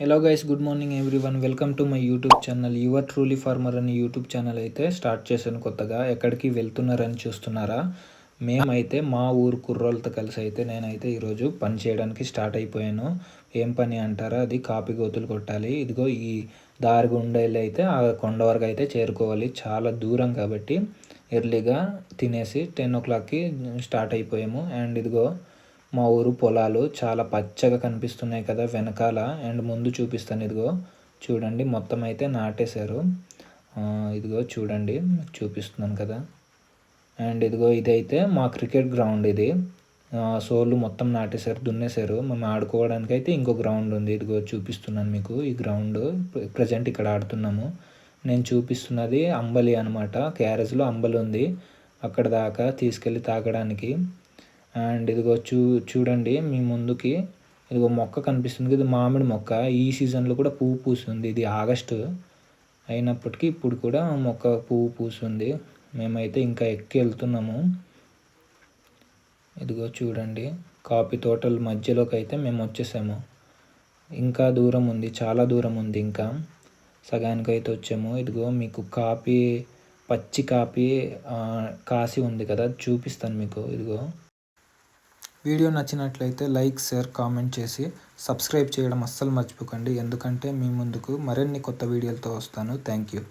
Hello guys good morning everyone welcome to my YouTube channel your truly farmer అని YouTube channel అయితే start చేశాను కొత్తగా. ఎక్కడికి వెళ్తున్నారని చూస్తున్నారా? మేమైతే మా ఊరు కుర్రోళ్ళతో కలిసి అయితే నేనైతే ఈరోజు పని చేయడానికి స్టార్ట్ అయిపోయాను. ఏం పని అంటారా? అది కాపీ గోతులు కొట్టాలి. ఇదిగో ఈ దారి గుండెలు అయితే ఆ కొండ వరకు అయితే చేరుకోవాలి. చాలా దూరం కాబట్టి ఎర్లీగా తినేసి టెన్ ఓ క్లాక్కి స్టార్ట్ అయిపోయాము. అండ్ ఇదిగో మా ఊరు పొలాలు చాలా పచ్చగా కనిపిస్తున్నాయి కదా వెనకాల. అండ్ ముందు చూపిస్తాను ఇదిగో. చూడండి మొత్తం అయితే నాటేశారు. ఇదిగో చూడండి చూపిస్తున్నాను కదా. అండ్ ఇదిగో ఇదైతే మా క్రికెట్ గ్రౌండ్ ఇది. సోళ్ళు మొత్తం నాటేశారు దున్నేశారు. మేము ఆడుకోవడానికి అయితే ఇంకో గ్రౌండ్ ఉంది. ఇదిగో చూపిస్తున్నాను మీకు ఈ గ్రౌండ్. ప్రజెంట్ ఇక్కడ ఆడుతున్నాము. నేను చూపిస్తున్నది అంబలి అనమాట క్యారేజ్లో అంబలి ఉంది. అక్కడ దాకా తీసుకెళ్ళి తాగడానికి. అండ్ ఇదిగో చూ చూడండి మీ ముందుకి ఇదిగో మొక్క కనిపిస్తుంది ఇది మామిడి మొక్క. ఈ సీజన్లో కూడా పువ్వు పూస్తుంది. ఇది ఆగస్టు అయినప్పటికీ ఇప్పుడు కూడా మొక్క పువ్వు పూస్తుంది. మేమైతే ఇంకా ఎక్కి వెళ్తున్నాము. ఇదిగో చూడండి కాఫీ తోటల మధ్యలోకి అయితే మేము వచ్చేసాము. ఇంకా దూరం ఉంది చాలా దూరం ఉంది ఇంకా. సగానికి అయితే వచ్చాము. ఇదిగో మీకు కాపీ పచ్చి కాపీ కాసి ఉంది కదా చూపిస్తాను మీకు. ఇదిగో. వీడియో నచ్చినట్లయితే లైక్ షేర్ కామెంట్ చేసి సబ్స్క్రైబ్ చేయడం అస్సలు మర్చిపోకండి. ఎందుకంటే మీ ముందుకు మరిన్ని కొత్త వీడియోలతో వస్తాను. Thank you.